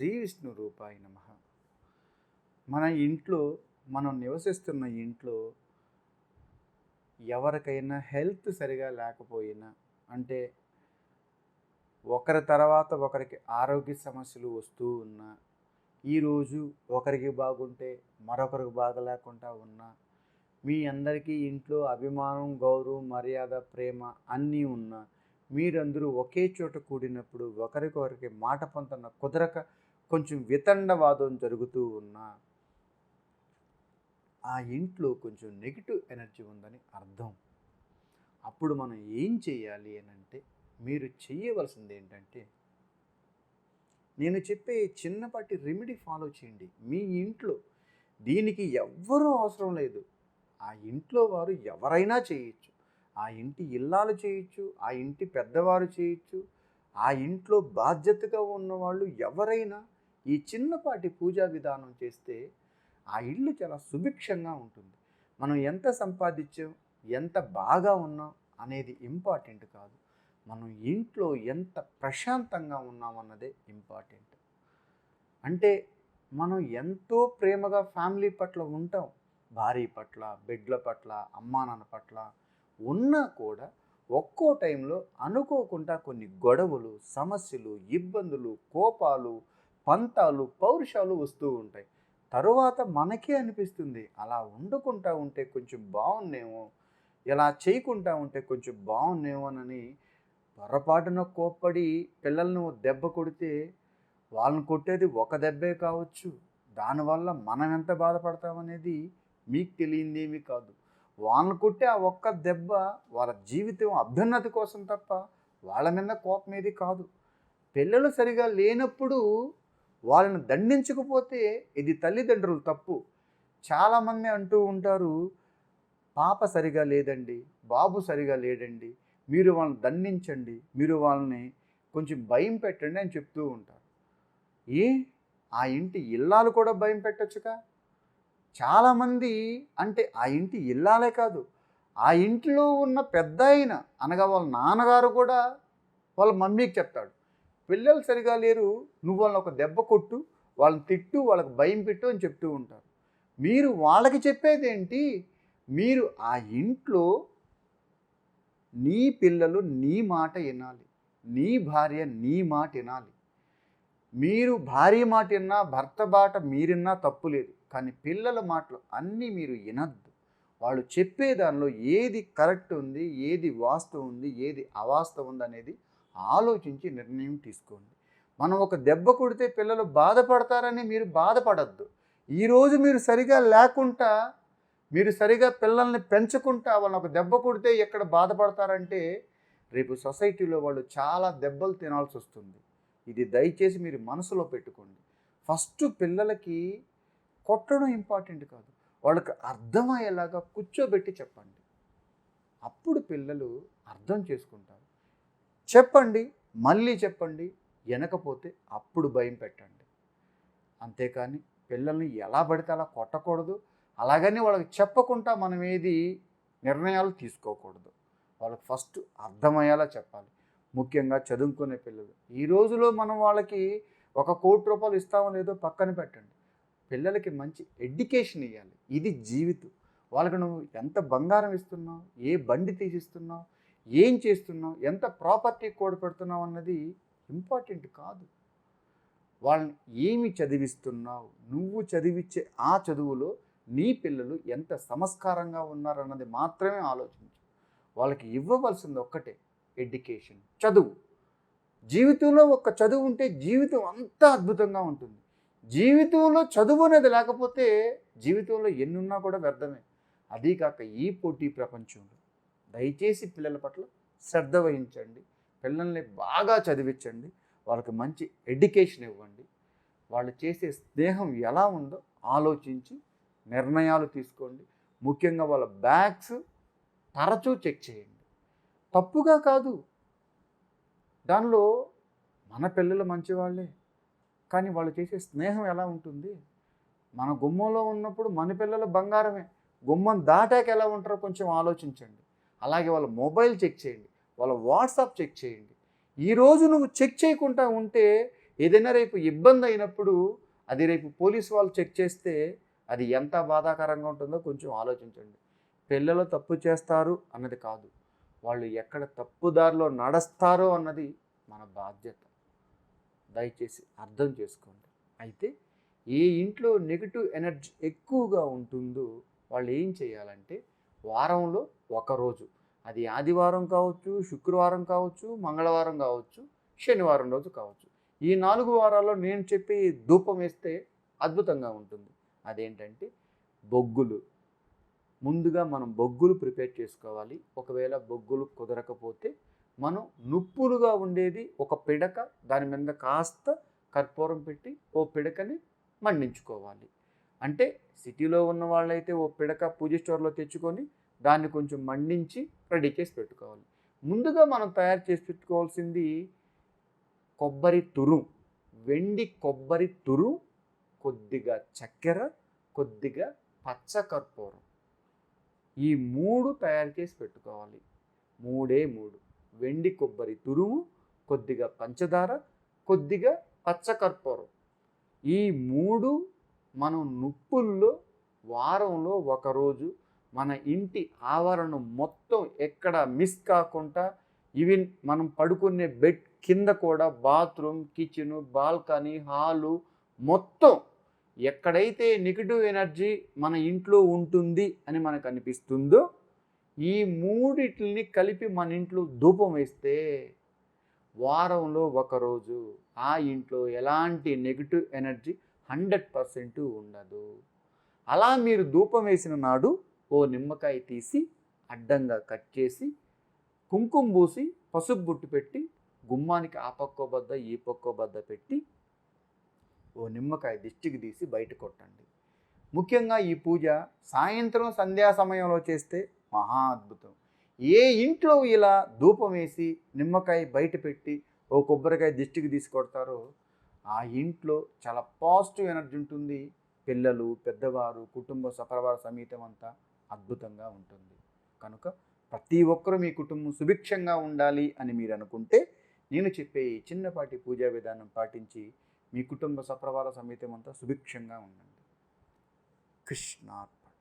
శ్రీ విష్ణు రూపాయ నమ. మన ఇంట్లో మనం నివసిస్తున్న ఇంట్లో ఎవరికైనా హెల్త్ సరిగా లేకపోయినా అంటే ఒకరి తర్వాత ఒకరికి ఆరోగ్య సమస్యలు వస్తూ ఉన్నా ఈరోజు ఒకరికి బాగుంటే మరొకరికి బాగలేకుండా ఉన్నా మీ అందరికీ ఇంట్లో అభిమానం గౌరవం మర్యాద ప్రేమ అన్నీ ఉన్నా మీరందరూ ఒకే చోట కూడినప్పుడు ఒకరికొకరికి మాట పొందన కుదరక కొంచెం వితండవాదం జరుగుతూ ఉన్నా ఆ ఇంట్లో కొంచెం నెగిటివ్ ఎనర్జీ ఉందని అర్థం. అప్పుడు మనం ఏం చేయాలి అని అంటే మీరు చేయవలసింది ఏంటంటే నేను చెప్పే చిన్నపాటి రెమెడీ ఫాలో చేయండి. మీ ఇంట్లో దీనికి ఎవ్వరూ అవసరం లేదు. ఆ ఇంట్లో వారు ఎవరైనా చేయొచ్చు. ఆ ఇంటి ఇల్లాలు చేయొచ్చు ఆ ఇంటి పెద్దవారు చేయొచ్చు ఆ ఇంట్లో బాధ్యతగా ఉన్నవాళ్ళు ఎవరైనా ఈ చిన్నపాటి పూజా విధానం చేస్తే ఆ ఇల్లు చాలా సుభిక్షంగా ఉంటుంది. మనం ఎంత సంపాదించాం ఎంత బాగా ఉన్నాం అనేది ఇంపార్టెంట్ కాదు. మనం ఇంట్లో ఎంత ప్రశాంతంగా ఉన్నామన్నదే ఇంపార్టెంట్. అంటే మనం ఎంతో ప్రేమగా ఫ్యామిలీ పట్ల ఉంటాం. భార్య పట్ల బిడ్డల పట్ల అమ్మా నాన్న పట్ల ఉన్నా కూడా ఒక్కో టైంలో అనుకోకుండా కొన్ని గొడవలు సమస్యలు ఇబ్బందులు కోపాలు పంతాలు పౌరుషాలు వస్తూ ఉంటాయి. తరువాత మనకే అనిపిస్తుంది అలా వండుకుంటా ఉంటే కొంచెం బాగున్నేమో ఇలా చేయకుండా ఉంటే కొంచెం బాగున్నేమోనని పొరపాటున కోప్పడి పిల్లలను దెబ్బ కొడితే వాళ్ళని కొట్టేది ఒక దెబ్బే కావచ్చు. దానివల్ల మనం ఎంత బాధపడతామనేది మీకు తెలియందేమీ కాదు. వాళ్ళని కొట్టే ఆ ఒక్క దెబ్బ వాళ్ళ జీవితం అభ్యున్నతి కోసం తప్ప వాళ్ళ మీద కోపం ఏది కాదు. పిల్లలు సరిగా లేనప్పుడు వాళ్ళని దండించకపోతే ఇది తల్లిదండ్రులు తప్పు. చాలామంది అంటూ ఉంటారు పాప సరిగా లేదండి బాబు సరిగా లేడండి మీరు వాళ్ళని దండించండి మీరు వాళ్ళని కొంచెం భయం పెట్టండి అని చెప్తూ ఉంటారు. ఏ? ఆ ఇంటి ఇల్లాలు కూడా భయం పెట్టొచ్చుగా? చాలామంది అంటే ఆ ఇంటి ఇల్లాలే కాదు ఆ ఇంట్లో ఉన్న పెద్ద అయిన అనగా వాళ్ళ నాన్నగారు కూడా వాళ్ళ మమ్మీకి చెప్తాడు. పిల్లలు సరిగా లేరు నువ్వు వాళ్ళని ఒక దెబ్బ కొట్టు వాళ్ళని తిట్టు వాళ్ళకి భయం పెట్టు అని చెప్తూ ఉంటారు. మీరు వాళ్ళకి చెప్పేది ఏంటి మీరు ఆ ఇంట్లో నీ పిల్లలు నీ మాట వినాలి. నీ భార్య నీ మాట వినాలి. మీరు భార్య మాట విన్నా భర్త బాట మీరిన్నా తప్పు లేదు. కానీ పిల్లల మాటలు అన్నీ మీరు వినద్దు. వాళ్ళు చెప్పే దానిలో ఏది కరెక్ట్ ఉంది ఏది వాస్తవం ఉంది ఏది అవాస్తవం ఉంది అనేది ఆలోచించి నిర్ణయం తీసుకోండి. మనం ఒక దెబ్బ కొడితే పిల్లలు బాధపడతారని మీరు బాధపడద్దు. ఈరోజు మీరు సరిగా లేకుండా మీరు సరిగా పిల్లల్ని పెంచుకుంటా వాళ్ళని ఒక దెబ్బ కొడితే ఎక్కడ బాధపడతారంటే రేపు సొసైటీలో వాళ్ళు చాలా దెబ్బలు తినాల్సి వస్తుంది. ఇది దయచేసి మీరు మనసులో పెట్టుకోండి. ఫస్ట్ పిల్లలకి కొట్టడం ఇంపార్టెంట్ కాదు. వాళ్ళకి అర్థమయ్యేలాగా కూర్చోబెట్టి చెప్పండి. అప్పుడు పిల్లలు అర్థం చేసుకుంటారు. చెప్పండి మళ్ళీ చెప్పండి వినకపోతే అప్పుడు భయం పెట్టండి. అంతేకాని పిల్లల్ని ఎలా పడితే అలా కొట్టకూడదు. అలాగని వాళ్ళకి చెప్పకుండా మనం ఏది నిర్ణయాలు తీసుకోకూడదు. వాళ్ళకి ఫస్ట్ అర్థమయ్యేలా చెప్పాలి. ముఖ్యంగా చదువుకునే పిల్లలు. ఈ రోజులో మనం వాళ్ళకి ఒక కోటి రూపాయలు ఇస్తామో లేదో పక్కన పెట్టండి. పిల్లలకి మంచి ఎడ్యుకేషన్ ఇవ్వాలి ఇది జీవితం. వాళ్ళకి నువ్వు ఎంత బంగారం ఇస్తున్నావు? ఏ బండి తీసిస్తున్నావు? ఏం చేస్తున్నావు? ఎంత ప్రాపర్టీ కోడ్ పెడుతున్నావు అన్నది ఇంపార్టెంట్ కాదు. వాళ్ళని ఏమి చదివిస్తున్నావు? నువ్వు చదివించే ఆ చదువులో నీ పిల్లలు ఎంత సంస్కారంగా ఉన్నారన్నది మాత్రమే ఆలోచించు. వాళ్ళకి ఇవ్వవలసింది ఒక్కటే ఎడ్యుకేషన్ చదువు. జీవితంలో ఒక చదువు ఉంటే జీవితం అంతా అద్భుతంగా ఉంటుంది. జీవితంలో చదువు అనేది లేకపోతే జీవితంలో ఎన్నున్నా కూడా వ్యర్థమే. అదీ కాక ఈ పోటీ ప్రపంచంలో దయచేసి పిల్లల పట్ల శ్రద్ధ వహించండి. పిల్లల్ని బాగా చదివించండి. వాళ్ళకి మంచి ఎడ్యుకేషన్ ఇవ్వండి. వాళ్ళు చేసే స్నేహం ఎలా ఉందో ఆలోచించి నిర్ణయాలు తీసుకోండి. ముఖ్యంగా వాళ్ళ బ్యాగ్స్ తరచూ చెక్ చేయండి. తప్పుగా కాదు. దానిలో మన పిల్లలు మంచివాళ్ళే కానీ వాళ్ళు చేసే స్నేహం ఎలా ఉంటుంది? మన గుమ్మంలో ఉన్నప్పుడు మన పిల్లలు బంగారమే. గుమ్మం దాటాక ఎలా ఉంటారో కొంచెం ఆలోచించండి. అలాగే వాళ్ళ మొబైల్ చెక్ చేయండి వాళ్ళ వాట్సాప్ చెక్ చేయండి. ఈరోజు నువ్వు చెక్ చేయకుండా ఉంటే ఏదైనా రేపు ఇబ్బంది అయినప్పుడు అది రేపు పోలీస్ వాళ్ళు చెక్ చేస్తే అది ఎంత బాధాకరంగా ఉంటుందో కొంచెం ఆలోచించండి. పిల్లలు తప్పు చేస్తారు అన్నది కాదు. వాళ్ళు ఎక్కడ తప్పుదారిలో నడుస్తారో అన్నది మన బాధ్యత. దయచేసి అర్థం చేసుకోండి. అయితే ఏ ఇంట్లో నెగిటివ్ ఎనర్జీ ఎక్కువగా ఉంటుందో వాళ్ళు ఏం చేయాలంటే వారంలో ఒకరోజు అది ఆదివారం కావచ్చు శుక్రవారం కావచ్చు మంగళవారం కావచ్చు శనివారం రోజు కావచ్చు. ఈ నాలుగు వారాల్లో నేను చెప్పి ధూపం వేస్తే అద్భుతంగా ఉంటుంది. అదేంటంటే బొగ్గులు. ముందుగా మనం బొగ్గులు ప్రిపేర్ చేసుకోవాలి. ఒకవేళ బొగ్గులు కుదరకపోతే మనం నుప్పులుగా ఉండేది ఒక పిడక దాని మీద కాస్త కర్పూరం పెట్టి ఓ పిడకని మండించుకోవాలి. అంటే సిటీలో ఉన్న వాళ్ళైతే ఓ పిడక పూజ స్టోర్లో తెచ్చుకొని దాన్ని కొంచెం మండించి రెడీ చేసి పెట్టుకోవాలి. ముందుగా మనం తయారు చేసి పెట్టుకోవాల్సింది కొబ్బరి తురు. వెండి కొబ్బరి తురు కొద్దిగా చక్కెర కొద్దిగా పచ్చకర్పూరం. ఈ మూడు తయారు చేసి పెట్టుకోవాలి. మూడే మూడు. వెండి కొబ్బరి తురుము కొద్దిగా పంచదార కొద్దిగా పచ్చకర్పూరం. ఈ మూడు మనం నుప్పుల్లో వారంలో ఒకరోజు మన ఇంటి ఆవరణం మొత్తం ఎక్కడ మిస్ కాకుండా ఈవెన్ మనం పడుకునే బెడ్ కింద కూడా బాత్రూమ్ కిచెను బాల్కనీ హాలు మొత్తం ఎక్కడైతే నెగిటివ్ ఎనర్జీ మన ఇంట్లో ఉంటుంది అని మనకు అనిపిస్తుందో ఈ మూడిటిని కలిపి మన ఇంట్లో ధూపం వేస్తే వారంలో ఒకరోజు ఆ ఇంట్లో ఎలాంటి నెగిటివ్ ఎనర్జీ హండ్రెడ్ పర్సెంట్ ఉండదు. అలా మీరు ధూపం వేసిన నాడు ఓ నిమ్మకాయ తీసి అడ్డంగా కట్ చేసి కుంకుమ పూసి పసుపు బుట్టు పెట్టి గుమ్మానికి ఆ పక్కో బద్ద ఈ పక్కో బద్ద పెట్టి ఓ నిమ్మకాయ దిష్టికి తీసి బయట కొట్టండి. ముఖ్యంగా ఈ పూజ సాయంత్రం సంధ్యా సమయంలో చేస్తే మహా అద్భుతం. ఏ ఇంట్లో ఇలా ధూపం వేసి నిమ్మకాయ బయట పెట్టి ఓ కొబ్బరికాయ దిష్టికి తీసుకొడతారో ఆ ఇంట్లో చాలా పాజిటివ్ ఎనర్జీ ఉంటుంది. పిల్లలు పెద్దవారు కుటుంబ సపరివార సమేతం అంతా అద్భుతంగా ఉంటుంది. కనుక ప్రతి ఒక్కరూ మీ కుటుంబం సుభిక్షంగా ఉండాలి అని మీరు అనుకుంటే నేను చెప్పే ఈ చిన్నపాటి పూజా విధానం పాటించి మీ కుటుంబ సప్రవార సమేతం అంతా సుభిక్షంగా ఉండండి. కృష్ణ